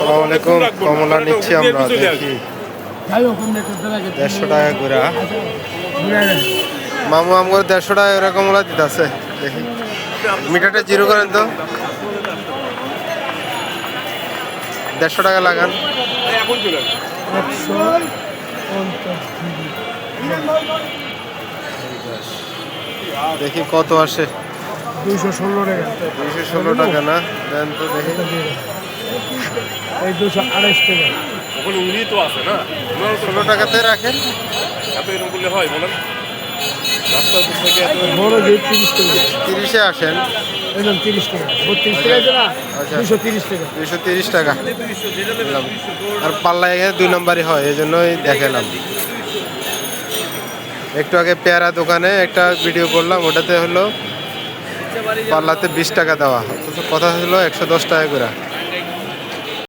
আসসালামু আলাইকুম। কমলা নিচ্ছি আমরা দেখি। দেড়শো টাকা করে মামু আমার দেড়শো টাকা করে কমলা দিতেছে। দেখি। মিটারটা জিরো করেন তো। দেড়শো টাকা লাগান। দেখি কত আসে। দুইশো ষোলো টাকা। দুইশো ষোলো টাকা না? দেন তো দেখি। এই দুশো আড়াইশ টাকা। ওখানে উনি তো আছে না? ষোলো টাকাতে রাখেন। এত এরকম করলে হয় বলেন? রাস্তার থেকে এত বড় যে তিরিশ টাকা। তিরিশে আসেন। একদম তিরিশ টাকা। বত্রিশ আচ্ছা। দুশো তিরিশ টাকা। দুইশো তিরিশ টাকা। আর পাল্লা দুই নম্বরই হয় এই জন্যই দেখালাম। একটু আগে পেয়ারা দোকানে একটা ভিডিও করলাম ওটাতে হলো পাল্লাতে বিশ টাকা দেওয়া। কথা হলো একশো দশ টাকা করে।